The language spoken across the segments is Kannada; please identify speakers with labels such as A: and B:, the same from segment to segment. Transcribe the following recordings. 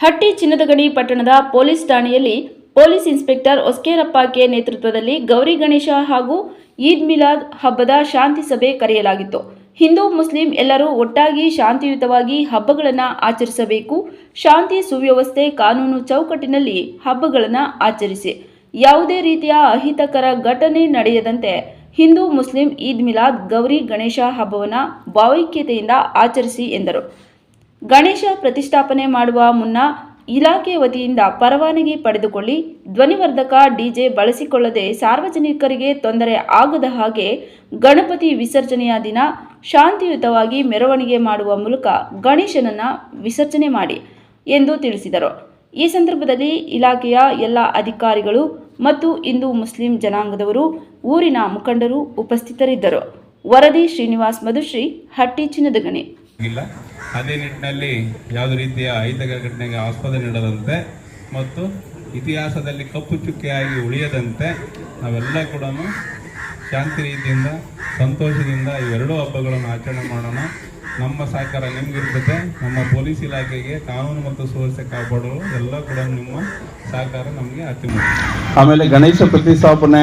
A: ಹಟ್ಟಿ ಚಿನ್ನದಗಣಿ ಪಟ್ಟಣದ ಪೊಲೀಸ್ ಠಾಣೆಯಲ್ಲಿ ಪೊಲೀಸ್ ಇನ್ಸ್ಪೆಕ್ಟರ್ ಒಸ್ಕೇರಪ್ಪ ಕೆ ನೇತೃತ್ವದಲ್ಲಿ ಗೌರಿ ಗಣೇಶ ಹಾಗೂ ಈದ್ ಮಿಲಾದ್ ಹಬ್ಬದ ಶಾಂತಿ ಸಭೆ ಕರೆಯಲಾಗಿತ್ತು. ಹಿಂದೂ, ಮುಸ್ಲಿಂ ಎಲ್ಲರೂ ಒಟ್ಟಾಗಿ ಶಾಂತಿಯುತವಾಗಿ ಹಬ್ಬಗಳನ್ನು ಆಚರಿಸಬೇಕು. ಶಾಂತಿ ಸುವ್ಯವಸ್ಥೆ ಕಾನೂನು ಚೌಕಟ್ಟಿನಲ್ಲಿ ಹಬ್ಬಗಳನ್ನು ಆಚರಿಸಿ. ಯಾವುದೇ ರೀತಿಯ ಅಹಿತಕರ ಘಟನೆ ನಡೆಯದಂತೆ ಹಿಂದೂ, ಮುಸ್ಲಿಂ ಈದ್ ಮಿಲಾದ್ ಗೌರಿ ಗಣೇಶ ಹಬ್ಬವನ್ನು ಭಾವೈಕ್ಯತೆಯಿಂದ ಆಚರಿಸಿ ಎಂದರು. ಗಣೇಶ ಪ್ರತಿಷ್ಠಾಪನೆ ಮಾಡುವ ಮುನ್ನ ಇಲಾಖೆ ವತಿಯಿಂದ ಪರವಾನಗಿ ಪಡೆದುಕೊಳ್ಳಿ, ಧ್ವನಿವರ್ಧಕ ಡಿಜೆ ಬಳಸಿಕೊಳ್ಳದೆ ಸಾರ್ವಜನಿಕರಿಗೆ ತೊಂದರೆ ಆಗದ ಹಾಗೆ ಗಣಪತಿ ವಿಸರ್ಜನೆಯ ದಿನ ಶಾಂತಿಯುತವಾಗಿ ಮೆರವಣಿಗೆ ಮಾಡುವ ಮೂಲಕ ಗಣೇಶನನ್ನು ವಿಸರ್ಜನೆ ಮಾಡಿ ಎಂದು ತಿಳಿಸಿದರು. ಈ ಸಂದರ್ಭದಲ್ಲಿ ಇಲಾಖೆಯ ಎಲ್ಲ ಅಧಿಕಾರಿಗಳು ಮತ್ತು ಹಿಂದೂ ಮುಸ್ಲಿಂ ಜನಾಂಗದವರು, ಊರಿನ ಮುಖಂಡರು ಉಪಸ್ಥಿತರಿದ್ದರು. ವರದಿ ಶ್ರೀನಿವಾಸ್ ಮಧುಶ್ರೀ, ಹಟ್ಟಿ ಚಿನ್ನದಗಣಿ.
B: ಇಲ್ಲ. ಅದೇ ನಿಟ್ಟಿನಲ್ಲಿ ಯಾವುದೇ ರೀತಿಯ ಅಹಿತಕರ ಘಟನೆಗೆ ಆಸ್ಪದ ನೀಡದಂತೆ ಮತ್ತು ಇತಿಹಾಸದಲ್ಲಿ ಕಪ್ಪು ಚುಕ್ಕೆಯಾಗಿ ಉಳಿಯದಂತೆ ನಾವೆಲ್ಲ ಕೂಡ ಶಾಂತಿ ರೀತಿಯಿಂದ, ಸಂತೋಷದಿಂದ ಇವೆರಡೂ ಹಬ್ಬಗಳನ್ನು ಆಚರಣೆ ಮಾಡೋಣ. ನಮ್ಮ ಸಹಕಾರ ನಿಮಗಿರ್ತದೆ. ನಮ್ಮ ಪೊಲೀಸ್ ಇಲಾಖೆಗೆ ಕಾನೂನು ಮತ್ತು ಸುವ್ಯವಸ್ಥೆ ಕಾಪಾಡಲು ಎಲ್ಲ ಕೂಡ ನಿಮ್ಮ ಸಹಕಾರ ನಮಗೆ ಅತಿ
C: ಆಮೇಲೆ ಗಣೇಶ ಪ್ರತಿಷ್ಠಾಪನೆ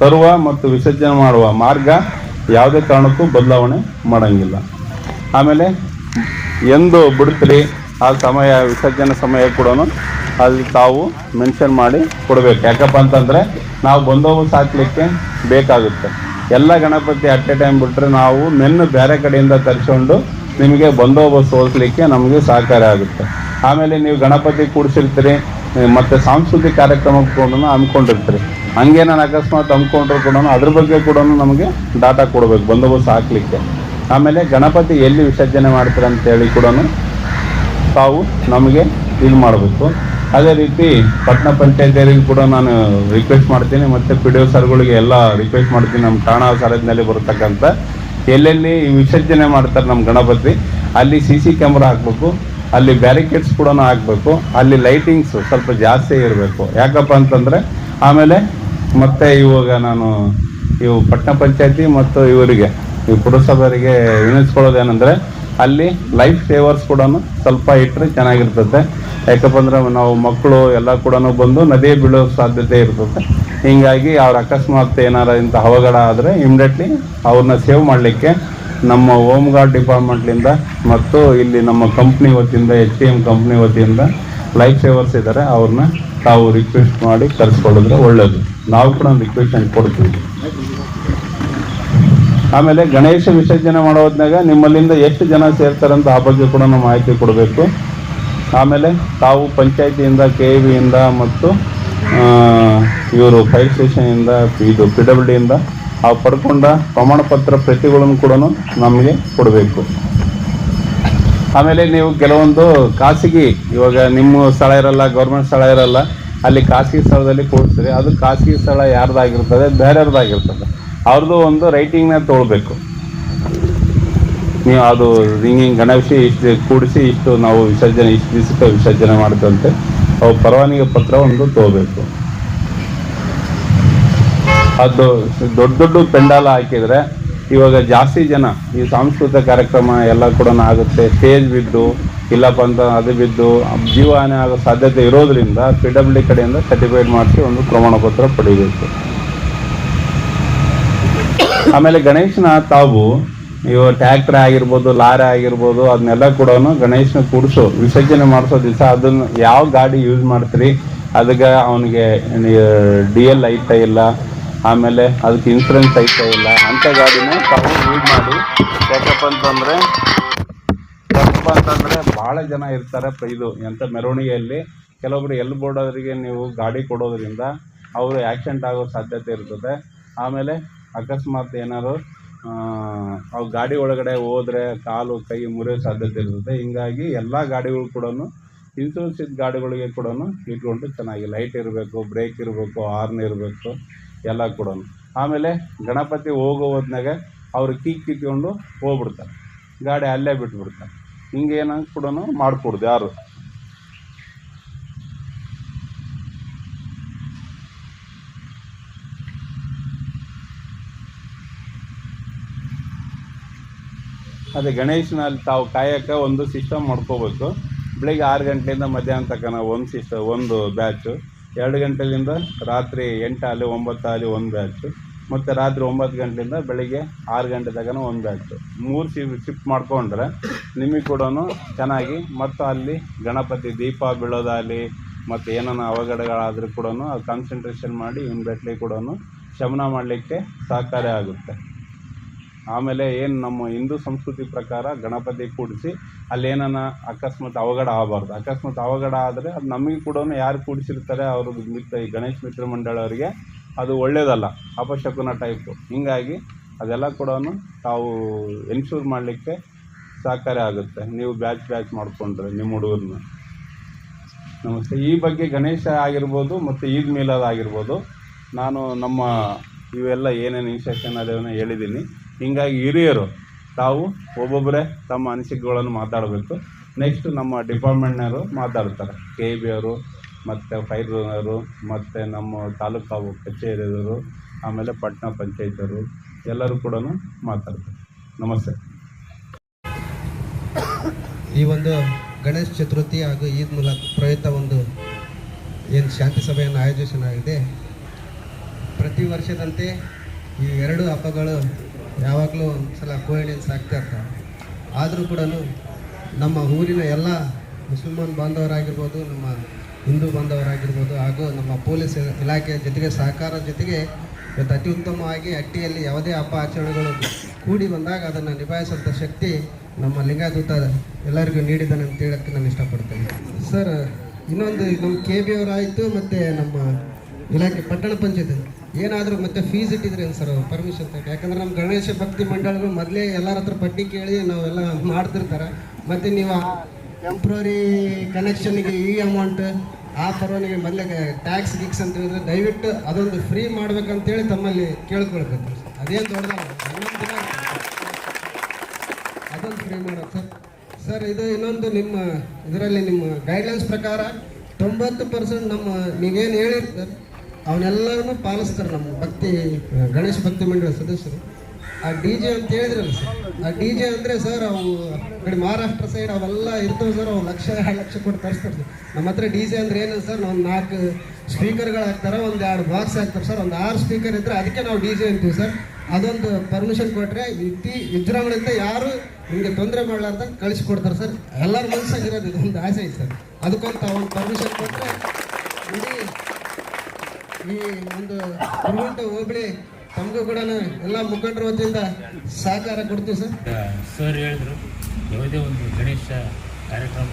C: ತರುವ ಮತ್ತು ವಿಸರ್ಜನೆ ಮಾಡುವ ಮಾರ್ಗ ಯಾವುದೇ ಕಾರಣಕ್ಕೂ ಬದಲಾವಣೆ ಮಾಡಂಗಿಲ್ಲ. ಆಮೇಲೆ ಎಂದು ಬಿಡ್ತೀರಿ ಆ ಸಮಯ, ವಿಸರ್ಜನೆ ಸಮಯ ಕೂಡ ಅಲ್ಲಿ ತಾವು ಮೆನ್ಷನ್ ಮಾಡಿ ಕೊಡಬೇಕು. ಯಾಕಪ್ಪ ಅಂತಂದರೆ ನಾವು ಬಂದೋಬಸ್ತ್ ಹಾಕ್ಲಿಕ್ಕೆ ಬೇಕಾಗುತ್ತೆ. ಎಲ್ಲ ಗಣಪತಿ ಅಟ್ ಎ ಟೈಮ್ ಬಿಟ್ಟರೆ ನಾವು ಮೆನ್ನು ಬೇರೆ ಕಡೆಯಿಂದ ತರಿಸ್ಕೊಂಡು ನಿಮಗೆ ಬಂದೋಬಸ್ತ್ ಹೋಲಿಸ್ಲಿಕ್ಕೆ ನಮಗೆ ಸಹಕಾರ ಆಗುತ್ತೆ. ಆಮೇಲೆ ನೀವು ಗಣಪತಿ ಕೂಡಿಸಿರ್ತೀರಿ, ಮತ್ತು ಸಾಂಸ್ಕೃತಿಕ ಕಾರ್ಯಕ್ರಮ ಕೂಡ ಅಂದ್ಕೊಂಡಿರ್ತೀರಿ ಹಂಗೆ ನಾನು ಅಕಸ್ಮಾತ್ ಅಂದ್ಕೊಂಡ್ರು ಕೂಡ ಅದ್ರ ಬಗ್ಗೆ ಕೂಡ ನಮಗೆ ಡಾಟಾ ಕೊಡಬೇಕು ಬಂದೋಬಸ್ತ್ ಹಾಕ್ಲಿಕ್ಕೆ. ಆಮೇಲೆ ಗಣಪತಿ ಎಲ್ಲಿ ವಿಸರ್ಜನೆ ಮಾಡ್ತೀರ ಅಂತೇಳಿ ಕೂಡ ತಾವು ನಮಗೆ ಇದು ಮಾಡಬೇಕು. ಅದೇ ರೀತಿ ಪಟ್ಟಣ ಪಂಚಾಯತಿಯರಿಗೂ ಕೂಡ ನಾನು ರಿಕ್ವೆಸ್ಟ್ ಮಾಡ್ತೀನಿ, ಮತ್ತು ಪಿ ಡಿ ಒ ಸರ್ಗಳಿಗೆ ಎಲ್ಲ ರಿಕ್ವೆಸ್ಟ್ ಮಾಡ್ತೀನಿ, ನಮ್ಮ ಠಾಣಾ ಸರದಿನಲ್ಲಿ ಬರತಕ್ಕಂಥ ಎಲ್ಲೆಲ್ಲಿ ವಿಸರ್ಜನೆ ಮಾಡ್ತಾರೆ ನಮ್ಮ ಗಣಪತಿ, ಅಲ್ಲಿ ಸಿ ಸಿ ಕ್ಯಾಮ್ರಾ ಹಾಕಬೇಕು, ಅಲ್ಲಿ ಬ್ಯಾರಿಕೇಡ್ಸ್ ಕೂಡ ಹಾಕಬೇಕು, ಅಲ್ಲಿ ಲೈಟಿಂಗ್ಸ್ ಸ್ವಲ್ಪ ಜಾಸ್ತಿ ಇರಬೇಕು. ಯಾಕಪ್ಪ ಅಂತಂದರೆ, ಆಮೇಲೆ ಮತ್ತೆ ಇವಾಗ ನಾನು ಇವು ಪಟ್ಟಣ ಪಂಚಾಯತಿ ಮತ್ತು ಇವರಿಗೆ ಈ ಪುರಸಭೆಯವರಿಗೆ ವಿನಿಸ್ಕೊಳ್ಳೋದೇನೆಂದರೆ ಅಲ್ಲಿ ಲೈಫ್ ಸೇವರ್ಸ್ ಕೂಡ ಸ್ವಲ್ಪ ಇಟ್ಟರೆ ಚೆನ್ನಾಗಿರ್ತದೆ. ಯಾಕಪ್ಪ ಅಂದ್ರೆ ನಾವು ಮಕ್ಕಳು ಎಲ್ಲ ಕೂಡ ಬಂದು ನದಿ ಬೀಳೋ ಸಾಧ್ಯತೆ ಇರ್ತದೆ. ಹೀಗಾಗಿ ಅವ್ರ ಅಕಸ್ಮಾತ್ ಏನಾರ ಇಂಥ ಅವಘಡ ಆದರೆ ಇಮ್ಡಿಯೆಟ್ಲಿ ಅವ್ರನ್ನ ಸೇವ್ ಮಾಡಲಿಕ್ಕೆ ನಮ್ಮ ಹೋಮ್ ಗಾರ್ಡ್ ಡಿಪಾರ್ಟ್ಮೆಂಟ್ಲಿಂದ ಮತ್ತು ಇಲ್ಲಿ ನಮ್ಮ ಕಂಪ್ನಿ ವತಿಯಿಂದ ಎಚ್ ಟಿ ಎಂ ಕಂಪ್ನಿ ವತಿಯಿಂದ ಲೈಫ್ ಸೇವರ್ಸ್ ಇದ್ದಾರೆ ಅವ್ರನ್ನ ತಾವು ರಿಕ್ವೆಸ್ಟ್ ಮಾಡಿ ಕರೆಸ್ಕೊಳ್ಳಿದ್ರೆ ಒಳ್ಳೆಯದು ನಾವು ಕೂಡ ಒಂದು ರಿಕ್ವೆಸ್ಟ್ ಕೊಡ್ತೀವಿ. ಆಮೇಲೆ ಗಣೇಶ ವಿಸರ್ಜನೆ ಮಾಡೋದ್ನಾಗ ನಿಮ್ಮಲ್ಲಿಂದ ಎಷ್ಟು ಜನ ಸೇರ್ತಾರಂತ ಆ ಬಗ್ಗೆ ಕೂಡ ನಾವು ಮಾಹಿತಿ ಕೊಡಬೇಕು. ಆಮೇಲೆ ತಾವು ಪಂಚಾಯತಿಯಿಂದ, ಕೆ ಇಂದ ಮತ್ತು ಇವರು ಫೈರ್ ಸ್ಟೇಷನಿಂದ ಇದು ಪಿ ಡಬ್ಲ್ಯೂ ಡಿಯಿಂದ ಆ ಪಡ್ಕೊಂಡ ಪ್ರಮಾಣ ಪತ್ರ ಪ್ರತಿಗಳನ್ನು ಕೂಡ ನಮಗೆ ಕೊಡಬೇಕು. ಆಮೇಲೆ ನೀವು ಕೆಲವೊಂದು ಖಾಸಗಿ, ಇವಾಗ ನಿಮ್ಮ ಸ್ಥಳ ಇರಲ್ಲ, ಗೌರ್ಮೆಂಟ್ ಸ್ಥಳ ಇರಲ್ಲ, ಅಲ್ಲಿ ಖಾಸಗಿ ಸ್ಥಳದಲ್ಲಿ ಕೂಡಿಸ್ರಿ ಅದು ಖಾಸಗಿ ಸ್ಥಳ ಯಾರ್ದಾಗಿರ್ತದೆ ಬೇರೆಯವ್ರದ್ದಾಗಿರ್ತದೆ ಅವ್ರದ್ದು ಒಂದು ರೈಟಿಂಗ್ನ ತೊಗೊಳ್ಬೇಕು ನೀವು ಅದು ಹಿಂಗೆ ಗಣೇಶಿ ಇಷ್ಟು ಕೂಡಿಸಿ ಇಷ್ಟು ನಾವು ವಿಸರ್ಜನೆ, ಇಷ್ಟು ದಿವಸಕ್ಕೆ ವಿಸರ್ಜನೆ ಮಾಡ್ತಂತೆ ಅವು ಪರವಾನಗಿ ಪತ್ರ ಒಂದು ತೊಗೋಬೇಕು ಅದು ದೊಡ್ಡ ದೊಡ್ಡ ಪೆಂಡಾಲ ಹಾಕಿದರೆ, ಇವಾಗ ಜಾಸ್ತಿ ಜನ ಈ ಸಾಂಸ್ಕೃತಿಕ ಕಾರ್ಯಕ್ರಮ ಎಲ್ಲ ಕೂಡ ಆಗುತ್ತೆ. ಸ್ಟೇಜ್ ಬಿದ್ದು, ಇಲ್ಲಪ್ಪ ಅಂತ ಅದು ಬಿದ್ದು, ಜೀವಹಾನಿ ಆಗೋ ಸಾಧ್ಯತೆ ಇರೋದ್ರಿಂದ ಪಿ ಡಬ್ಲ್ಯೂ ಡಿ ಕಡೆಯಿಂದ ಸರ್ಟಿಫೈಡ್ ಮಾಡಿಸಿ ಒಂದು ಪ್ರಮಾಣ ಪತ್ರ ಪಡಿಬೇಕು. ಆಮೇಲೆ ಗಣೇಶನ ತಾವು, ಇವ ಟ್ಯಾಕ್ಟ್ರ್ ಆಗಿರ್ಬೋದು, ಲಾರಿ ಆಗಿರ್ಬೋದು, ಅದನ್ನೆಲ್ಲ ಕೂಡ ಗಣೇಶನ ಕೂಡಿಸು, ವಿಸರ್ಜನೆ ಮಾಡಿಸೋ ದಿವಸ ಅದನ್ನ ಯಾವ ಗಾಡಿ ಯೂಸ್ ಮಾಡ್ತೀರಿ, ಅದಕ್ಕೆ ಅವನಿಗೆ ಡಿ ಎಲ್ ಐತ ಇಲ್ಲ, ಆಮೇಲೆ ಅದಕ್ಕೆ ಇನ್ಸೂರೆನ್ಸ್ ಐತ ಇಲ್ಲ ಅಂಥ ಗಾಡಿನ ತಾವು ಯೂಸ್ ಮಾಡಿ ಯಾಕಪ್ಪ ಅಂತಂದರೆ ಯಾಕಪ್ಪ ಅಂತಂದರೆ ಭಾಳ ಜನ ಇರ್ತಾರೆ ಇದು ಎಂಥ ಮೆರವಣಿಗೆಯಲ್ಲಿ, ಕೆಲವೊಬ್ರು ಎಲ್ಲಿ ಬೋರ್ಡೋರಿಗೆ ನೀವು ಗಾಡಿ ಕೊಡೋದ್ರಿಂದ ಅವರು ಆಕ್ಸಿಡೆಂಟ್ ಆಗೋ ಸಾಧ್ಯತೆ ಇರ್ತದೆ. ಆಮೇಲೆ ಅಕಸ್ಮಾತ್ ಏನಾದ್ರು ಅವು ಗಾಡಿ ಒಳಗಡೆ ಹೋದ್ರೆ ಕಾಲು, ಕೈ ಮುರಿಯೋ ಸಾಧ್ಯತೆ ಇರುತ್ತೆ. ಹಿಂಗಾಗಿ ಎಲ್ಲ ಗಾಡಿಗಳು ಕೂಡ ಇನ್ಸೂರೆನ್ಸ್ ಇದ್ದ ಗಾಡಿಗಳಿಗೆ ಕೂಡ ಇಟ್ಕೊಂಡು ಚೆನ್ನಾಗಿ ಲೈಟ್ ಇರಬೇಕು ಬ್ರೇಕ್ ಇರಬೇಕು ಹಾರ್ನ್ ಇರಬೇಕು, ಎಲ್ಲ ಕೂಡ ಆಮೇಲೆ ಗಣಪತಿ ಹೋಗೋ ಹೋದ್ನಾಗ ಅವ್ರು ಕಿಕ್ ಕಿತ್ಕೊಂಡು ಹೋಗ್ಬಿಡ್ತಾರೆ. ಗಾಡಿ ಅಲ್ಲೇ ಬಿಟ್ಬಿಡ್ತಾರೆ. ಹಿಂಗೆ ಕೂಡ ಮಾಡಿಕೊಡ್ದು ಯಾರು. ಅದೇ ಗಣೇಶನಲ್ಲಿ ತಾವು ಕಾಯಕ್ಕೆ ಒಂದು ಸಿಸ್ಟಮ್ ಮಾಡ್ಕೋಬೇಕು. ಬೆಳಿಗ್ಗೆ ಆರು ಗಂಟೆಯಿಂದ ಮಧ್ಯಾಹ್ನ ತನಕ ಒಂದು ಸಿಸ್ಟ ಒಂದು ಬ್ಯಾಚು ಎರಡು ಗಂಟೆಯಿಂದ ರಾತ್ರಿ ಎಂಟಾಗಲಿ ಒಂಬತ್ತಾಗಲಿ ಒಂದು ಬ್ಯಾಚು ಮತ್ತು ರಾತ್ರಿ ಒಂಬತ್ತು ಗಂಟೆಯಿಂದ ಬೆಳಿಗ್ಗೆ ಆರು ಗಂಟೆ ತನಕ ಒಂದು ಬ್ಯಾಚು ಮೂರು ಸಿ ಶಿಫ್ಟ್ ಮಾಡ್ಕೊಂಡ್ರೆ ನಿಮಗೆ ಕೂಡ ಚೆನ್ನಾಗಿ ಮತ್ತು ಅಲ್ಲಿ ಗಣಪತಿ ದೀಪ ಬೀಳೋದಾಗಲಿ ಮತ್ತು ಏನಾನ ಅವಘಡಗಳಾದರೂ ಕೂಡ ಅದು ಕಾನ್ಸಂಟ್ರೇಷನ್ ಮಾಡಿ ಇಮ್ಮಿಡಿಯೇಟ್ಲಿ ಕೂಡ ಶಮನ ಮಾಡಲಿಕ್ಕೆ ಸಹಕಾರಿ ಆಗುತ್ತೆ. ಆಮೇಲೆ ಏನು ನಮ್ಮ ಹಿಂದೂ ಸಂಸ್ಕೃತಿ ಪ್ರಕಾರ ಗಣಪತಿ ಕೂಡಿಸಿ ಅಲ್ಲಿ ಏನಾನ ಅಕಸ್ಮಾತ್ ಅವಘಡ ಆಗಬಾರ್ದು. ಅಕಸ್ಮಾತ್ ಅವಘಡ ಆದರೆ ಅದು ನಮಗೆ ಕೂಡ ಯಾರು ಕೂಡಿಸಿರ್ತಾರೆ ಅವರು ಮಿತ್ರ ಈ ಗಣೇಶ ಮಿತ್ರ ಮಂಡಳವರಿಗೆ ಅದು ಒಳ್ಳೆಯದಲ್ಲ ಅಪಶಕುನ ಟೈಪು ಹೀಗಾಗಿ ಅದೆಲ್ಲ ಕೂಡ ತಾವು ಎನ್ಶೂರ್ ಮಾಡಲಿಕ್ಕೆ ಸಹಕಾರಿ ಆಗುತ್ತೆ. ನೀವು ಬ್ಯಾಚ್ ಬ್ಯಾಚ್ ಮಾಡಿಕೊಂಡ್ರೆ ನಿಮ್ಮ ಹುಡುಗರನ್ನ ನಮಸ್ತೆ. ಈ ಬಗ್ಗೆ ಗಣೇಶ ಆಗಿರ್ಬೋದು ಮತ್ತು ಈದ್ ಮೀಲಾದ ಆಗಿರ್ಬೋದು. ನಾನು ನಮ್ಮ ಇವೆಲ್ಲ ಏನೇನು ಇನ್ಸ್ಟ್ರಕ್ಷನ್ ಅದನ್ನು ಹೇಳಿದ್ದೀನಿ ಹೀಗಾಗಿ ಹಿರಿಯರು, ತಾವು ಒಬ್ಬೊಬ್ಬರೇ ತಮ್ಮ ಅನಿಸಿಕೆಗಳನ್ನು ಮಾತಾಡಬೇಕು. ನೆಕ್ಸ್ಟ್ ನಮ್ಮ ಡಿಪಾರ್ಟ್ಮೆಂಟ್ನವರು ಮಾತಾಡ್ತಾರೆ. ಕೆ ಬಿ ಅವರು, ಮತ್ತು ಫೈರ್ನವರು ಮತ್ತು ನಮ್ಮ ತಾಲೂಕು ಕಚೇರಿಯವರು, ಆಮೇಲೆ ಪಟ್ಟಣ ಪಂಚಾಯತರು ಎಲ್ಲರೂ ಕೂಡ ಮಾತಾಡ್ತಾರೆ. ನಮಸ್ತೆ.
D: ಈ ಒಂದು ಗಣೇಶ ಚತುರ್ಥಿ ಹಾಗೂ ಈದ್ ಮೂಲಕ ಪ್ರಯುಕ್ತ ಒಂದು ಏನು ಶಾಂತಿ ಸಭೆಯನ್ನು ಆಯೋಜಿಸಲಾಗಿದೆ. ಪ್ರತಿ ವರ್ಷದಂತೆ ಈ ಎರಡು ಹಬ್ಬಗಳು ಯಾವಾಗಲೂ ಒಂದು ಸಲ ಕೋಇಡೆನ್ಸ್ ಆಗ್ತಾ ಇರ್ತಾರೆ ಆದರೂ ಕೂಡ ನಮ್ಮ ಊರಿನ ಎಲ್ಲ ಮುಸಲ್ಮಾನ್ ಬಾಂಧವರಾಗಿರ್ಬೋದು, ನಮ್ಮ ಹಿಂದೂ ಬಾಂಧವರಾಗಿರ್ಬೋದು, ಹಾಗೂ ನಮ್ಮ ಪೊಲೀಸ್ ಇಲಾಖೆಯ ಜೊತೆಗೆ ಸಹಕಾರ ಜೊತೆಗೆ ಇವತ್ತು ಅತಿ ಉತ್ತಮವಾಗಿ ಹಟ್ಟಿಯಲ್ಲಿ ಯಾವುದೇ ಹಬ್ಬ ಆಚರಣೆಗಳು ಕೂಡಿ ಬಂದಾಗ ಅದನ್ನು ನಿಭಾಯಿಸುವಂಥ ಶಕ್ತಿ ನಮ್ಮ ಲಿಂಗಾದೂತ ಎಲ್ಲರಿಗೂ ನೀಡಿದ್ದಾನೆ ಅಂತ ಹೇಳೋಕ್ಕೆ ನಾನು ಇಷ್ಟಪಡ್ತೇನೆ. ಸರ್, ಇನ್ನೊಂದು ನಮ್ಮ ಕೆ ಬಿ ಅವರಾಯಿತು ಮತ್ತು ನಮ್ಮ ಇಲಾಖೆ ಪಟ್ಟಣ ಪಂಚಾಯತ್. ಏನಾದರೂ ಮತ್ತೆ ಫೀಸ್ ಇಟ್ಟಿದ್ರೇನು ಸರ್ ಪರ್ಮಿಷನ್ ತಗೊಂಡು. ಯಾಕಂದ್ರೆ ನಮ್ಮ ಗಣೇಶ ಭಕ್ತಿ ಮಂಡಳಗಳು ಮೊದಲೇ ಎಲ್ಲರ ಹತ್ರ ಪಟ್ಟಿ ಕೇಳಿ ನಾವೆಲ್ಲ ಮಾಡ್ತಿರ್ತಾರೆ. ಮತ್ತು ನೀವು ಟೆಂಪ್ರರಿ ಕನೆಕ್ಷನ್ಗೆ ಈ ಅಮೌಂಟ್ ಆ ಪರವಾನಿಗೆ ಮೊದಲೇ ಟ್ಯಾಕ್ಸ್ ಗಿಕ್ಸ್ ಅಂತ ಹೇಳಿದ್ರೆ ದಯವಿಟ್ಟು ಅದೊಂದು ಫ್ರೀ ಮಾಡ್ಬೇಕಂತೇಳಿ ತಮ್ಮಲ್ಲಿ ಕೇಳ್ಕೊಳ್ಬೇಕು. ಅದೇನು ದೊಡ್ಡದಲ್ಲ. ಅದೊಂದು ಫ್ರೀ ಮಾಡೋದು ಸರ್ ಸರ್ ಇದು ಇನ್ನೊಂದು ನಿಮ್ಮ, ಇದರಲ್ಲಿ ನಿಮ್ಮ ಗೈಡ್ಲೈನ್ಸ್ ಪ್ರಕಾರ ತೊಂಬತ್ತು ಪರ್ಸೆಂಟ್ ನಮ್ಮ, ನೀವೇನು ಹೇಳಿರ್ತಾರೆ ಅವನ್ನೆಲ್ಲರನ್ನು ಪಾಲಿಸ್ತಾರೆ ನಮ್ಮ ಭಕ್ತಿ, ಗಣೇಶ ಭಕ್ತಿ ಮಂಡಳಿ ಸದಸ್ಯರು. ಆ ಡಿ ಜೆ ಅಂತ ಹೇಳಿದ್ರಲ್ಲ ಸರ್, ಆ ಡಿ ಜೆ ಅಂದರೆ ಸರ್ ಅವು ಕಡೆ ಮಹಾರಾಷ್ಟ್ರ ಸೈಡ್ ಅವೆಲ್ಲ ಇರ್ತವೆ ಸರ್, ಅವು ಲಕ್ಷ ಎರಡು ಲಕ್ಷ ಕೊಟ್ಟು ತರಿಸ್ತಾರೆ ಸರ್. ನಮ್ಮ ಹತ್ರ ಡಿ ಜೆ ಅಂದ್ರೆ ಏನು ಸರ್, ನಾವು ನಾಲ್ಕು ಸ್ಪೀಕರ್ಗಳು ಹಾಕ್ತಾರೆ, ಒಂದು ಎರಡು ಬಾಕ್ಸ್ ಹಾಕ್ತಾರೆ ಸರ್. ಒಂದು ಆರು ಸ್ಪೀಕರ್ ಇದ್ದರೆ ಅದಕ್ಕೆ ನಾವು ಡಿ ಜೆ ಅಂತೀವಿ ಸರ್. ಅದೊಂದು ಪರ್ಮಿಷನ್ ಕೊಟ್ಟರೆ ಇತಿ ವಿಜೃಂಭಣೆಯಿಂದ ಯಾರು ನಿಮಗೆ ತೊಂದರೆ ಮಾಡಲಾರ್ದಂಗೆ ಕಳಿಸ್ಕೊಡ್ತಾರೆ ಸರ್. ಎಲ್ಲರ ಮನಸ್ಸಾಗಿರೋದು ಇದೊಂದು ಆಸೆ ಐತೆ ಸರ್. ಅದಕ್ಕೊಂದು ಒಂದು ಪರ್ಮಿಷನ್ ಕೊಟ್ಟರೆ ಈ ಒಂದು ಗುರುಗುಂಟ ಹೋಬಳಿ ತಮಗೂ ಕೂಡ ಎಲ್ಲ ಮುಖಂಡರ ವತಿಯಿಂದ ಸಹಕಾರ ಕೊಡ್ತೀವಿ ಸರ್.
E: ಸರ್ ಹೇಳಿದ್ರು, ಯಾವುದೇ ಒಂದು ಗಣೇಶ ಕಾರ್ಯಕ್ರಮ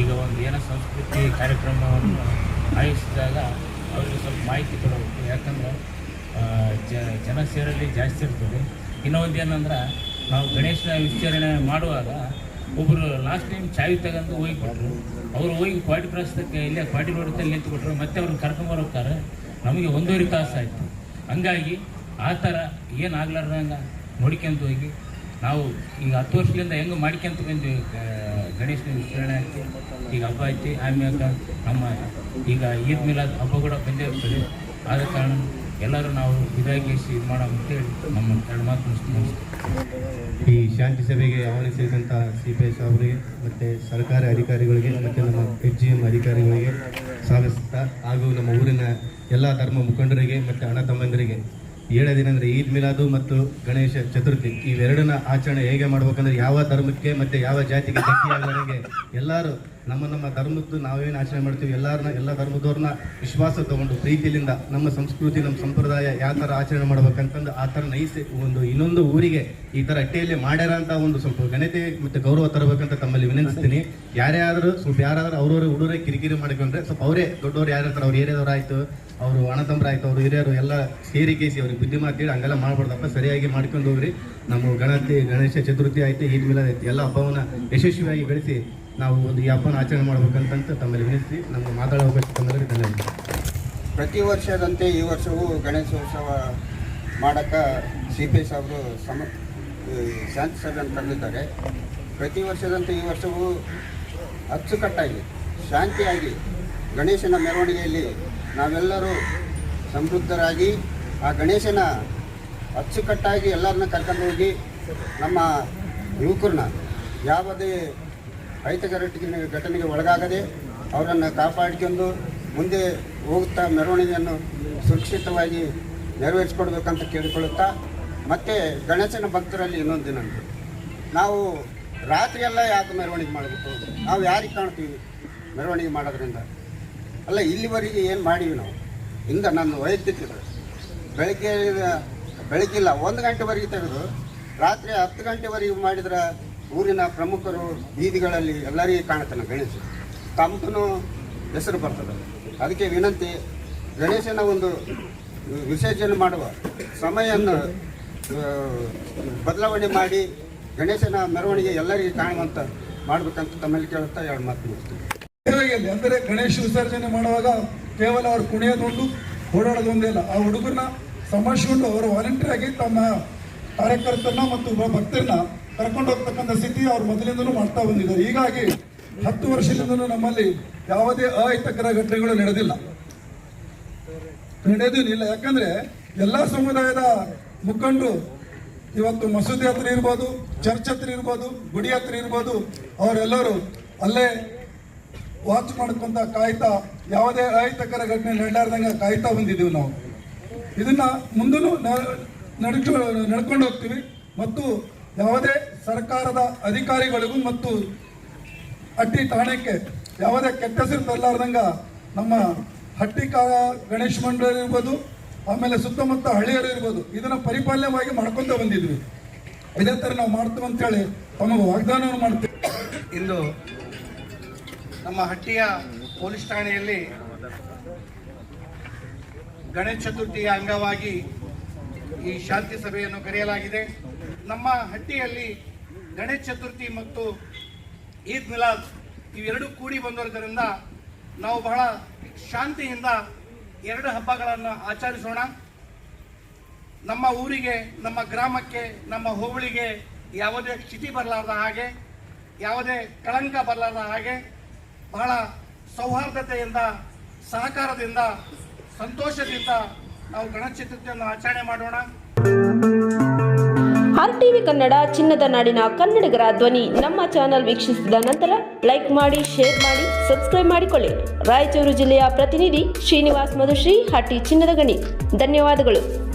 E: ಈಗ ಒಂದು ಏನೋ ಸಂಸ್ಕೃತಿ ಕಾರ್ಯಕ್ರಮವನ್ನು ಆಯೋಜಿಸಿದಾಗ ಅವರಿಗೆ ಸ್ವಲ್ಪ ಮಾಹಿತಿ ಕೊಡಬೇಕು. ಯಾಕಂದ್ರೆ ಜ, ಜನ ಸೇರಲ್ಲಿ ಜಾಸ್ತಿ ಇರ್ತದೆ. ಇನ್ನೊಂದು ಏನಂದ್ರೆ ನಾವು ಗಣೇಶನ ವಿಚಾರಣೆ ಮಾಡುವಾಗ ಒಬ್ಬರು ಲಾಸ್ಟ್ ಟೈಮ್ ಚಾಯ್ ತಗೊಂಡು ಹೋಗಿಬಿಟ್ರು ಅವರು ಹೋಗಿ ಕ್ವಾಟಿ ಪ್ರಸ್ತಕ್ಕೆ ಇಲ್ಲೇ ಕ್ವಾಟಿ ರೋಡಲ್ಲಿ ನಿಂತುಬಿಟ್ರು. ಮತ್ತೆ ಅವ್ರನ್ನ ಹೋಗ್ತಾರೆ ನಮಗೆ ಒಂದೂವರೆ ತಾಸು ಆಯಿತು. ಹಂಗಾಗಿ ಆ ಥರ ಏನು ಆಗ್ಲಾರ್ದಂಗೆ ನೋಡ್ಕೊಂತ ಹೋಗಿ. ನಾವು ಈಗ ಹತ್ತು ವರ್ಷದಿಂದ ಹೆಂಗೆ ಮಾಡ್ಕೊಂತ ಬಂದ್ವಿ ಗಣೇಶನ ವಿಸ್ತರಣೆ ಆಯ್ತು ಈಗ ಹಬ್ಬ ಐತಿ ಆಮ್ಯಾಗ ನಮ್ಮ ಈಗ ಈದ್ ಮಿಲಾದ್ ಹಬ್ಬ ಕೂಡ ಬಂದೇ ಇರ್ತದೆ. ಆದ ಕಾರಣ ಎಲ್ಲರೂ ನಾವು ಇದಾಗಿ ಇದು ಮಾಡೋ ಅಂತೇಳಿ ನಮ್ಮ ಎರಡು ಮಾತು ಮುಗಿಸ್ತೀವಿ.
F: ಈ ಶಾಂತಿ ಸಭೆಗೆ ಆಹ್ವಾನಿಸಿದಂಥ ಸಿ ಪಿ ಎಸ್ ಅವರಿಗೆ ಮತ್ತು ಸರ್ಕಾರಿ ಅಧಿಕಾರಿಗಳಿಗೆ ಮತ್ತು ನಮ್ಮ ಎಚ್ ಜಿ ಎಂ ಅಧಿಕಾರಿಗಳಿಗೆ ಸ್ವಾಗತಿಸ್ತಾ ಹಾಗೂ ನಮ್ಮ ಊರಿನ ಎಲ್ಲ ಧರ್ಮ ಮುಖಂಡರಿಗೆ ಮತ್ತು ಅಣ್ಣ ತಮ್ಮಂದರಿಗೆ ಹೇಳೋದೇನೆಂದರೆ ಈದ್ ಮಿಲಾದು ಮತ್ತು ಗಣೇಶ ಚತುರ್ಥಿ, ಇವೆರಡನ್ನ ಆಚರಣೆ ಹೇಗೆ ಮಾಡ್ಬೇಕಂದ್ರೆ ಯಾವ ಧರ್ಮಕ್ಕೆ ಮತ್ತು ಯಾವ ಜಾತಿಗೆ ಧಕ್ಕೆಯಾಗದಂಗೆ ಎಲ್ಲರೂ ನಮ್ಮ ನಮ್ಮ ಧರ್ಮದ್ದು ನಾವೇನು ಆಚರಣೆ ಮಾಡ್ತೀವಿ ಎಲ್ಲರನ್ನ ಎಲ್ಲ ಧರ್ಮದವ್ರನ್ನ ವಿಶ್ವಾಸ ತಗೊಂಡು ಪ್ರೀತಿಯಿಂದ ನಮ್ಮ ಸಂಸ್ಕೃತಿ, ನಮ್ಮ ಸಂಪ್ರದಾಯ ಯಾವ ಥರ ಆಚರಣೆ ಮಾಡ್ಬೇಕಂತಂದು ಆ ಥರ ನೈಸಿ ಒಂದು ಇನ್ನೊಂದು ಊರಿಗೆ ಈ ಥರ ಅಟ್ಟೆಯಲ್ಲಿ ಮಾಡ್ಯಾರ ಅಂತ ಒಂದು ಸ್ವಲ್ಪ ಘನತೆ ಮತ್ತು ಗೌರವ ತರಬೇಕಂತ ತಮ್ಮಲ್ಲಿ ವಿನಂತಿಸ್ತೀನಿ. ಯಾರೇ ಆದರೂ ಸ್ವಲ್ಪ ಯಾರಾದರೂ ಅವ್ರವ್ರ ಹುಡುಗರೇ ಕಿರಿಕಿರಿ ಮಾಡ್ಕೊಂಡ್ರೆ ಸ್ವಲ್ಪ ಅವರೇ ದೊಡ್ಡವ್ರು ಯಾರು ಅವ್ರ ಏರಿಯಾದವ್ರು ಆಯಿತು ಅವರು ಅಣತಂಬ್ರ ಆಯ್ತು ಅವರು ಹಿರಿಯರು ಎಲ್ಲ ಸೇರಿ ಕೇಸಿ ಅವ್ರಿಗೆ ಬುದ್ಧಿ ಮಾತೇಳಿ ಹಂಗೆಲ್ಲ ಮಾಡ್ಬಾರ್ದಪ್ಪ, ಸರಿಯಾಗಿ ಮಾಡ್ಕೊಂಡು ಹೋಗ್ರಿ. ನಮ್ಮ ಗಣತಿ ಗಣೇಶ ಚತುರ್ಥಿ ಆಯ್ತು, ಈದ್ ಮಿಲಾದ್ ಆಯ್ತು, ಎಲ್ಲ ಹಬ್ಬವನ್ನ ಯಶಸ್ವಿಯಾಗಿ ಬೆಳೆಸಿ ನಾವು ಒಂದು ಈ ಹಬ್ಬನ ಆಚರಣೆ ಮಾಡ್ಬೇಕಂತ ತಮ್ಮಲ್ಲಿ ವಿನಿಸಿ ನಮ್ಮ ಮಾತಾಡೋ ತಮ್ಮೆಲ್ಲರಿಗೂ ಧನ್ಯವಾದ
G: ಪ್ರತಿ ವರ್ಷದಂತೆ ಈ ವರ್ಷವೂ ಗಣೇಶೋತ್ಸವ ಮಾಡೋಕ್ಕೆ ಸಿ ಪಿ ಎಸ್ ಅವರು ಸಮ ಶಾಂತಿ ಸಭೆಯನ್ನು ಕರೆದಿದ್ದಾರೆ. ಪ್ರತಿ ವರ್ಷದಂತೆ ಈ ವರ್ಷವೂ ಅಚ್ಚುಕಟ್ಟಾಗಿ, ಶಾಂತಿಯಾಗಿ ಗಣೇಶನ ಮೆರವಣಿಗೆಯಲ್ಲಿ ನಾವೆಲ್ಲರೂ ಸಮೃದ್ಧರಾಗಿ ಆ ಗಣೇಶನ ಅಚ್ಚುಕಟ್ಟಾಗಿ ಎಲ್ಲರನ್ನ ಕರ್ಕೊಂಡು ಹೋಗಿ ನಮ್ಮ ಯುವಕರನ್ನ ಯಾವುದೇ ಅಹಿತಕರ ಘಟನೆಗೆ ಒಳಗಾಗದೆ ಅವರನ್ನು ಕಾಪಾಡಿಕೊಂಡು ಮುಂದೆ ಹೋಗುತ್ತಾ ಮೆರವಣಿಗೆಯನ್ನು ಸುರಕ್ಷಿತವಾಗಿ ನೆರವೇರಿಸ್ಕೊಡ್ಬೇಕಂತ ಕೇಳಿಕೊಳ್ಳುತ್ತಾ, ಮತ್ತು ಗಣೇಶನ ಭಕ್ತರಲ್ಲಿ ಇನ್ನೊಂದು ದಿನ ನಾವು ರಾತ್ರಿಯೆಲ್ಲ ಯಾಕೆ ಮೆರವಣಿಗೆ ಮಾಡಬೇಕು? ನಾವು ಯಾರಿಗೆ ಕಾಣ್ತೀವಿ ಮೆರವಣಿಗೆ ಮಾಡೋದ್ರಿಂದ? ಅಲ್ಲ, ಇಲ್ಲಿವರೆಗೆ ಏನು ಮಾಡೀವಿ ನಾವು? ಇಂದ ನನ್ನ ವೈಯಕ್ತಿಕ ಬೆಳಗ್ಗೆ ಬೆಳಗಿಲ್ಲ ಒಂದು ಗಂಟೆವರೆಗೆ ತೆಗೆದು ರಾತ್ರಿ ಹತ್ತು ಗಂಟೆವರೆಗೆ ಮಾಡಿದ್ರೆ ಊರಿನ ಪ್ರಮುಖರು, ಬೀದಿಗಳಲ್ಲಿ ಎಲ್ಲರಿಗೂ ಕಾಣುತ್ತಾನೆ ಗಣೇಶ. ತಮ್ಮಗೂ ಹೆಸರು ಬರ್ತದೆ. ಅದಕ್ಕೆ ವಿನಂತಿ, ಗಣೇಶನ ಒಂದು ವಿಸರ್ಜನೆ ಮಾಡುವ ಸಮಯವನ್ನು ಬದಲಾವಣೆ ಮಾಡಿ ಗಣೇಶನ ಮೆರವಣಿಗೆ ಎಲ್ಲರಿಗೂ ಕಾಣುವಂತ ಮಾಡಬೇಕಂತ ತಮ್ಮಲ್ಲಿ ಕೇಳುತ್ತಾ ಎರಡು ಮಾತು ಮುಗಿಸ್ತೀನಿ.
H: ಸೇವೆಯಲ್ಲಿ ಅಂದರೆ ಗಣೇಶ ವಿಸರ್ಜನೆ ಮಾಡುವಾಗ ಕೇವಲ ಅವರು ಕುಣಿಯೋದೊಂದು, ಓಡಾಡೋದೊಂದೇ ಇಲ್ಲ. ಆ ಹುಡುಗರನ್ನ ಸಮರ್ಸ್ಕೊಂಡು ಅವರು ವಾಲಂಟಿಯರ್ ಆಗಿ ತಮ್ಮ ಕಾರ್ಯಕರ್ತರನ್ನ ಮತ್ತು ಭಕ್ತರನ್ನ ಕರ್ಕೊಂಡು ಹೋಗ್ತಕ್ಕಂಥ ಸ್ಥಿತಿ ಅವ್ರು ಮೊದಲಿಂದಲೂ ಮಾಡ್ತಾ ಬಂದಿದ್ದಾರೆ. ಹೀಗಾಗಿ ಹತ್ತು ವರ್ಷದಿಂದಲೂ ನಮ್ಮಲ್ಲಿ ಯಾವುದೇ ಅಹಿತಕರ ಘಟನೆಗಳು ನಡೆದಿಲ್ಲ. ನಡೆದಿಲ್ಲ ಯಾಕಂದ್ರೆ ಎಲ್ಲ ಸಮುದಾಯದ ಮುಖಂಡರು ಇವತ್ತು ಮಸೂದಿ ಹತ್ರ ಇರ್ಬೋದು, ಚರ್ಚ್ ಹತ್ರ ಇರ್ಬೋದು, ಗುಡಿ ಹತ್ರ ಇರ್ಬೋದು, ಅವರೆಲ್ಲರೂ ಅಲ್ಲೇ ವಾಚ್ ಮಾಡ್ಕೊಂತ ಕಾಯ್ತಾ ಯಾವುದೇ ಅಹಿತಕರ ಘಟನೆ ನಡೆಲಾರ್ದಂಗೆ ಕಾಯ್ತಾ ಬಂದಿದ್ದೀವಿ ನಾವು. ಇದನ್ನ ಮುಂದೂ ನಡ್ಕೊ ನಡ್ಕೊಂಡು ಹೋಗ್ತೀವಿ ಮತ್ತು ಯಾವುದೇ ಸರ್ಕಾರದ ಅಧಿಕಾರಿಗಳಿಗೂ ಮತ್ತು ಹಟ್ಟಿ ಠಾಣೆಗೆ ಯಾವುದೇ ಕೆಟ್ಟ ಹೆಸರು ತರಲಾರ್ದಂಗ ನಮ್ಮ ಹಟ್ಟಿ ಕಾ ಗಣೇಶ ಮಂಡಳಿ ಇರ್ಬೋದು, ಆಮೇಲೆ ಸುತ್ತಮುತ್ತ ಹಳ್ಳಿಯರು ಇರ್ಬೋದು, ಇದನ್ನ ಪರಿಪಾಲನೆವಾಗಿ ಮಾಡ್ಕೊತ ಬಂದಿದ್ವಿ. ಇದೇ ಥರ ನಾವು ಮಾಡ್ತೀವಿ ಅಂತೇಳಿ ತಮಗೆ ವಾಗ್ದಾನವನ್ನು ಮಾಡ್ತೀವಿ.
I: ಇಂದು ನಮ್ಮ ಹಟ್ಟಿಯ ಪೊಲೀಸ್ ಠಾಣೆಯಲ್ಲಿ ಗಣೇಶ ಚತುರ್ಥಿಯ ಅಂಗವಾಗಿ ಈ ಶಾಂತಿ ಸಭೆಯನ್ನು ಕರೆಯಲಾಗಿದೆ. ನಮ್ಮ ಹಟ್ಟಿಯಲ್ಲಿ ಗಣೇಶ ಚತುರ್ಥಿ ಮತ್ತು ಈದ್ ಮಿಲಾದ್ ಇವೆರಡು ಕೂಡಿ ಬಂದಿರೋದರಿಂದ ನಾವು ಬಹಳ ಶಾಂತಿಯಿಂದ ಎರಡು ಹಬ್ಬಗಳನ್ನು ಆಚರಿಸೋಣ. ನಮ್ಮ ಊರಿಗೆ, ನಮ್ಮ ಗ್ರಾಮಕ್ಕೆ, ನಮ್ಮ ಹೋಬಳಿಗೆ ಯಾವುದೇ ಕ್ಷಿತಿ ಬರಲಾರದ ಹಾಗೆ, ಯಾವುದೇ ಕಳಂಕ ಬರಲಾರದ ಹಾಗೆ ಬಹಳ ಸೌಹಾರ್ದತೆಯಿಂದ, ಸಹಕಾರದಿಂದ, ಸಂತೋಷದಿಂದ ನಾವು ಗಣೇಶ ಚತುರ್ಥಿಯನ್ನು ಆಚರಣೆ ಮಾಡೋಣ.
A: ಆರ್ ಟಿವಿ ಕನ್ನಡ, ಚಿನ್ನದ ನಾಡಿನ ಕನ್ನಡಿಗರ ಧ್ವನಿ ನಮ್ಮ ಚಾನೆಲ್ ವೀಕ್ಷಿಸಿದ ನಂತರ ಲೈಕ್ ಮಾಡಿ, ಶೇರ್ ಮಾಡಿ, ಸಬ್ಸ್ಕ್ರೈಬ್ ಮಾಡಿಕೊಳ್ಳಿ. ರಾಯಚೂರು ಜಿಲ್ಲೆಯ ಪ್ರತಿನಿಧಿ ಶ್ರೀನಿವಾಸ್ ಮಧುಶ್ರೀ ಹಟ್ಟಿ ಚಿನ್ನದ ಗಣಿ. ಧನ್ಯವಾದಗಳು.